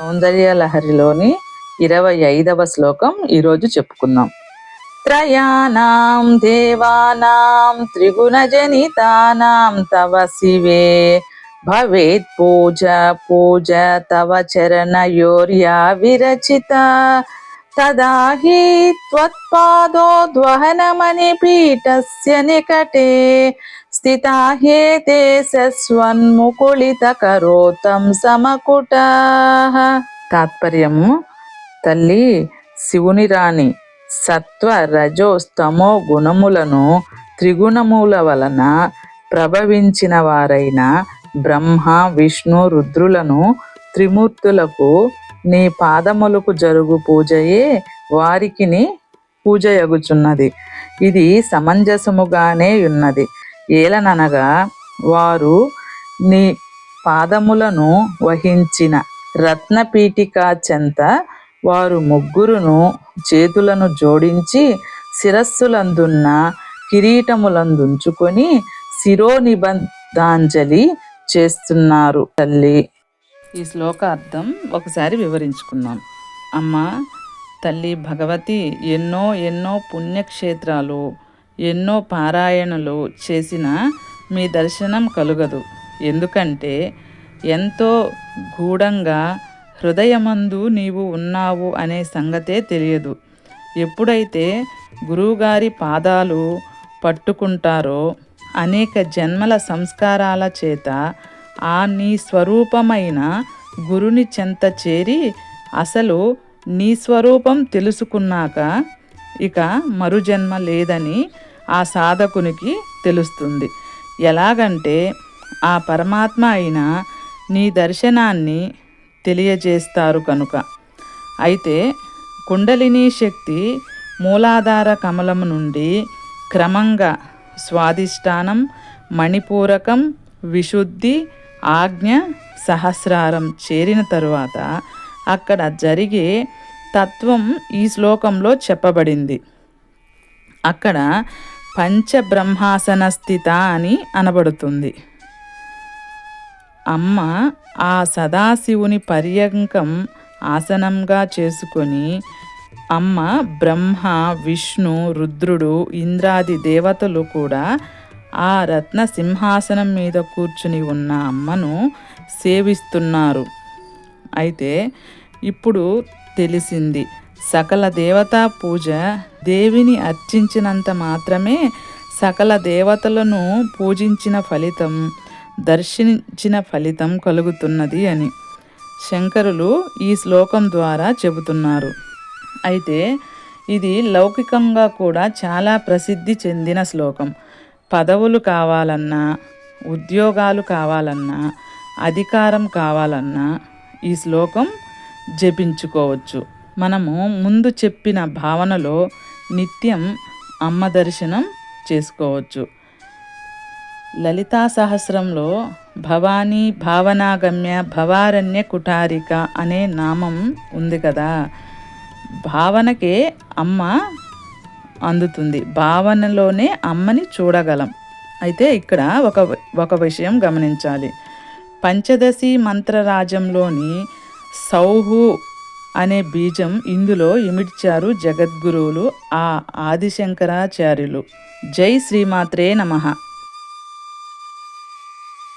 సౌందర్యలహరిలోని ఇరవై ఐదవ శ్లోకం ఈరోజు చెప్పుకుందాం. త్రయాణం దేవానాం త్రిగుణజనితానాం తవ శివే. భవేత్ పూజ పూజ తవ చరణయోర్యా విరచిత. తదా హి త్వత్పాదోద్వహనమని పీఠస్య నికటే. స్థితా హ్యేతే కరోతం సమకుట తాత్పర్యము తల్లి శివుని రాణి సత్వ రజోస్తమో గుణములను త్రిగుణముల వలన ప్రభవించిన వారైన బ్రహ్మ విష్ణు రుద్రులను త్రిమూర్తులకు నీ పాదములకు జరుగు పూజయే వారికిని పూజయగుచున్నది ఇది సమంజసముగానే ఉన్నది. ఏలననగా వారు నీ పాదములను వహించిన రత్నపీఠికా చెంత వారు ముగ్గురును చేతులను జోడించి శిరస్సులందున్న కిరీటములందుంచుకొని శిరోనిబంధాంజలి చేస్తున్నారు తల్లి. ఈ శ్లోక అర్థం ఒకసారి వివరించుకుందాం అమ్మ తల్లి భగవతి ఎన్నో ఎన్నో పుణ్యక్షేత్రాలు ఎన్నో పారాయణలు చేసిన మీ దర్శనం కలుగదు. ఎందుకంటే ఎంతో గూఢంగా హృదయమందు నీవు ఉన్నావు అనే సంగతే తెలియదు. ఎప్పుడైతే గురువుగారి పాదాలు పట్టుకుంటారో అనేక జన్మల సంస్కారాల చేత ఆ నీ స్వరూపమైన గురుని చెంత చేరి అసలు నీ స్వరూపం తెలుసుకున్నాక ఇక మరుజన్మ లేదని ఆ సాధకునికి తెలుస్తుంది. ఎలాగంటే ఆ పరమాత్మ అయిన నీ దర్శనాన్ని తెలియజేస్తారు కనుక. అయితే కుండలిని శక్తి మూలాధార కమలము నుండి క్రమంగా స్వాధిష్టానం మణిపూరకం విశుద్ధి ఆజ్ఞ సహస్రారం చేరిన తరువాత అక్కడ జరిగే తత్వం ఈ శ్లోకంలో చెప్పబడింది. అక్కడ పంచబ్రహ్మాసన స్థిత అని అనబడుతుంది. అమ్మ ఆ సదాశివుని పర్యంకం ఆసనంగా చేసుకొని అమ్మ బ్రహ్మ విష్ణు రుద్రుడు ఇంద్రాది దేవతలు కూడా ఆ రత్న సింహాసనం మీద కూర్చుని ఉన్న అమ్మను సేవిస్తున్నారు. అయితే ఇప్పుడు తెలిసింది సకల దేవతా పూజ దేవిని అర్చించినంత మాత్రమే సకల దేవతలను పూజించిన ఫలితం దర్శించిన ఫలితం కలుగుతున్నది అని శంకరులు ఈ శ్లోకం ద్వారా చెబుతున్నారు. అయితే ఇది లౌకికంగా కూడా చాలా ప్రసిద్ధి చెందిన శ్లోకం. పదవులు కావాలన్నా ఉద్యోగాలు కావాలన్నా అధికారం కావాలన్నా ఈ శ్లోకం జపించుకోవచ్చు. మనము ముందు చెప్పిన భావనలో నిత్యం అమ్మ దర్శనం చేసుకోవచ్చు. లలితా సహస్రంలో భవానీ భావనాగమ్య భవారణ్య కుటారిక అనే నామం ఉంది కదా. భావనకే అమ్మ అందుతుంది. భావనలోనే అమ్మని చూడగలం. అయితే ఇక్కడ ఒక ఒక విషయం గమనించాలి. పంచదశి మంత్రరాజంలోని సౌహు అనే బీజం ఇందులో ఇమిడ్చారు జగద్గురువులు ఆ ఆదిశంకరాచార్యులు. జై శ్రీమాత్రే నమః.